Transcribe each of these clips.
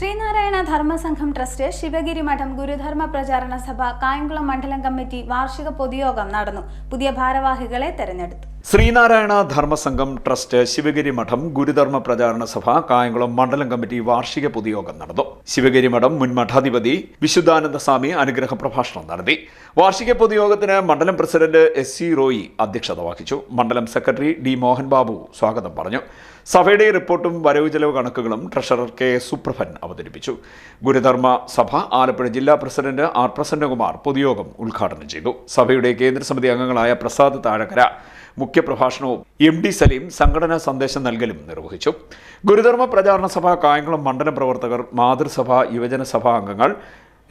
Sreenarayana Dharmasangham trust Sivagiri മഠം ഗുരുധർമ്മ പ്രചാരണ സഭ കായംകുളം മണ്ഡലം കമ്മിറ്റി വാർഷിക പൊതുയോഗം നടന്നു. പുതിയ ഭാരവാഹികളെ തെരഞ്ഞെടുത്തു. ശ്രീനാരായണ ധർമ്മസംഘം ട്രസ്റ്റ് ശിവഗിരി മഠം ഗുരുധർമ്മ പ്രചാരണ സഭ കായംകുളം മണ്ഡലം കമ്മിറ്റി വാർഷിക പൊതുയോഗം നടന്നു. ശിവഗിരി മഠം മുൻ മഠാധിപതി വിശുദ്ധാനന്ദ സ്വാമി അനുഗ്രഹ പ്രഭാഷണം നടത്തി. വാർഷിക പൊതുയോഗത്തിന് മണ്ഡലം പ്രസിഡന്റ് എസ് സി റോയി അധ്യക്ഷത വഹിച്ചു. മണ്ഡലം സെക്രട്ടറി ഡി മോഹൻ ബാബു സ്വാഗതം പറഞ്ഞു. സഭയുടെ റിപ്പോർട്ടും വരവ് ചെലവ് കണക്കുകളും ട്രഷറർ കെ സുപ്രഭൻ അവതരിപ്പിച്ചു. ഗുരുധർമ്മ സഭ ആലപ്പുഴ ജില്ലാ പ്രസിഡന്റ് ആർ പ്രസന്നകുമാർ പൊതുയോഗം ഉദ്ഘാടനം ചെയ്തു. സഭയുടെ കേന്ദ്രസമിതി അംഗങ്ങളായ പ്രസാദ് താഴക്കര മുഖ്യപ്രഭാഷണവും എം ഡി സലീം സംഘടനാ സന്ദേശം നൽകലും നിർവഹിച്ചു. ഗുരുധർമ്മ പ്രചാരണ സഭ കായംകുളം മണ്ഡലം പ്രവർത്തകർ മാതൃസഭ യുവജന സഭാ അംഗങ്ങൾ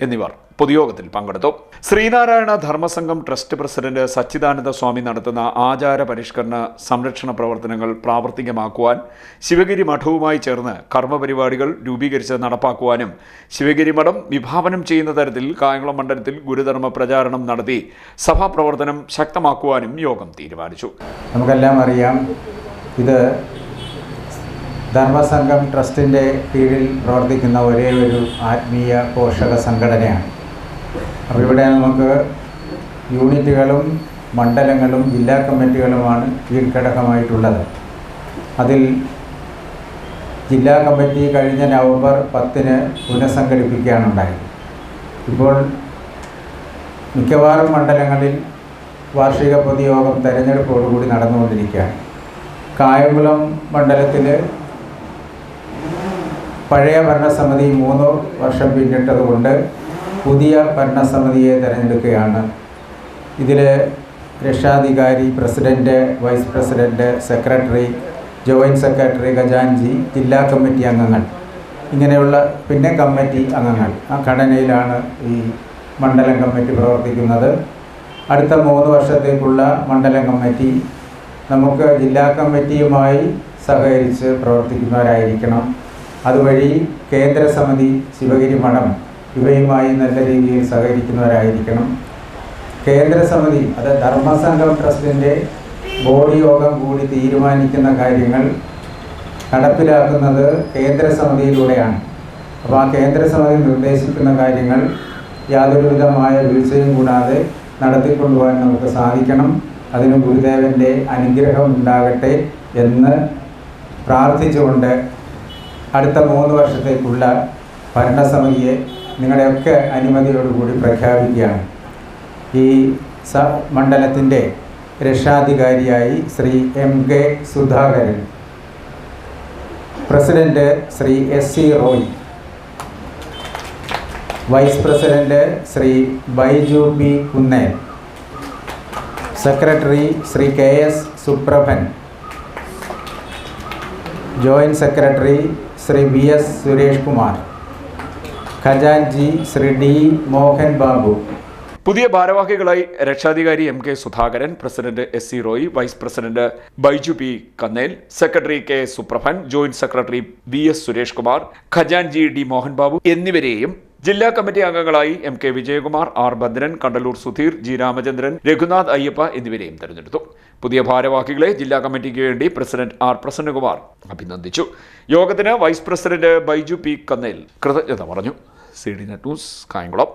എന്നിവർ പൊതുയോഗത്തിൽ പങ്കെടുത്തു. ശ്രീനാരായണ ധർമ്മസംഘം ട്രസ്റ്റ് പ്രസിഡന്റ് സച്ചിദാനന്ദ സ്വാമി നടത്തുന്ന ആചാര പരിഷ്കരണ സംരക്ഷണ പ്രവർത്തനങ്ങൾ പ്രാവർത്തികമാക്കുവാൻ ശിവഗിരി മഠവുമായി ചേർന്ന് കർമ്മപരിപാടികൾ രൂപീകരിച്ച് നടപ്പാക്കുവാനും ശിവഗിരി മഠം വിഭാവനം ചെയ്യുന്ന തരത്തിൽ കായംകുളം മണ്ഡലത്തിൽ ഗുരുധർമ്മ പ്രചാരണം നടത്തി സഭാപ്രവർത്തനം ശക്തമാക്കുവാനും യോഗം തീരുമാനിച്ചു. നമുക്കെല്ലാം അറിയാം ഇത് ധർമ്മസംഘം ട്രസ്റ്റിന്റെ കീഴിൽ പ്രവർത്തിക്കുന്ന ഒരേ ഒരു ആത്മീയ പോഷക സംഘടനയാണ്. അപ്പോൾ ഇവിടെ നമുക്ക് യൂണിറ്റുകളും മണ്ഡലങ്ങളും ജില്ലാ കമ്മിറ്റികളുമാണ് കീഴ്ഘടകമായിട്ടുള്ളത്. അതിൽ ജില്ലാ കമ്മിറ്റി കഴിഞ്ഞ നവംബർ പത്തിന് പുനഃസംഘടിപ്പിക്കുകയാണ് ഉണ്ടായത്. ഇപ്പോൾ മിക്കവാറും മണ്ഡലങ്ങളിൽ വാർഷിക പൊതുയോഗം തെരഞ്ഞെടുപ്പോടുകൂടി നടന്നുകൊണ്ടിരിക്കുകയാണ്. കായംകുളം മണ്ഡലത്തിൽ പഴയ ഭരണസമിതി മൂന്ന് വർഷം പിന്നിട്ടതുകൊണ്ട് പുതിയ ഭരണസമിതിയെ തിരഞ്ഞെടുക്കുകയാണ്. ഇതിൽ രക്ഷാധികാരി president vice president secretary joint secretary ഖജാൻജി ജില്ലാ കമ്മിറ്റി അംഗങ്ങൾ ഇങ്ങനെയുള്ള പിന്നെ കമ്മിറ്റി അംഗങ്ങൾ. ആ ഘടനയിലാണ് ഈ മണ്ഡലം കമ്മിറ്റി പ്രവർത്തിക്കുന്നത്. അടുത്ത മൂന്ന് വർഷത്തേക്കുള്ള മണ്ഡലം കമ്മിറ്റി നമുക്ക് ജില്ലാ കമ്മിറ്റിയുമായി സഹകരിച്ച് പ്രവർത്തിക്കുന്നവരായിരിക്കണം. അതുവഴി കേന്ദ്ര സമിതി ശിവഗിരി മഠം ഇവയുമായി നല്ല രീതിയിൽ സഹകരിക്കുന്നവരായിരിക്കണം. കേന്ദ്ര സമിതി അത് ധർമ്മസംഘം ട്രസ്റ്റിന്റെ ബോർഡ് യോഗം കൂടി തീരുമാനിക്കുന്ന കാര്യങ്ങൾ നടപ്പിലാക്കുന്നത് കേന്ദ്ര സമിതിയിലൂടെയാണ്. അപ്പോൾ ആ കേന്ദ്ര സമിതി നിർദ്ദേശിക്കുന്ന കാര്യങ്ങൾ യാതൊരുവിധമായ വീഴ്ചയും കൂടാതെ നടത്തിക്കൊണ്ടുപോകാൻ നമുക്ക് സാധിക്കണം. അതിന് ഗുരുദേവന്റെ അനുഗ്രഹം ഉണ്ടാകട്ടെ എന്ന് പ്രാർത്ഥിച്ചുകൊണ്ട് അടുത്ത മൂന്ന് വർഷത്തേക്കുള്ള ഭരണസമിതിയെ നിങ്ങളുടെയൊക്കെ അനുമതിയോടുകൂടി പ്രഖ്യാപിക്കുകയാണ്. ഈ സ മണ്ഡലത്തിന്റെ രക്ഷാധികാരിയായി Shri M K Sudhakaran president Shri S C Roy vice president Shri Baiju B Kunnel secretary Shri K S Suprabhan joint secretary Shri V S Suresh Kumar. ഖജാൻജി Shri D Mohan Babu. പുതിയ ഭാരവാഹികളായി രക്ഷാധികാരി M K Sudhakaran president S C Roy vice president Baiju P Kannel secretary K Suprabhan joint secretary V S Suresh Kumar ഖജാൻജി D Mohan Babu എന്നിവരെയും ജില്ലാ committee അംഗങ്ങളായി M K Vijayakumar R Bhadran Kandalur Sudheer G Ramachandran Raghunath Ayyappa എന്നിവരെയും തെരഞ്ഞെടുത്തു. പുതിയ ഭാരവാഹികളെ ജില്ലാ കമ്മിറ്റിക്ക് വേണ്ടി പ്രസിഡന്റ് ആർ പ്രസന്നകുമാർ അഭിനന്ദിച്ചു. യോഗത്തിന് vice president Baiju P Kannel കൃതജ്ഞത പറഞ്ഞു. C D net news Kayamkulam.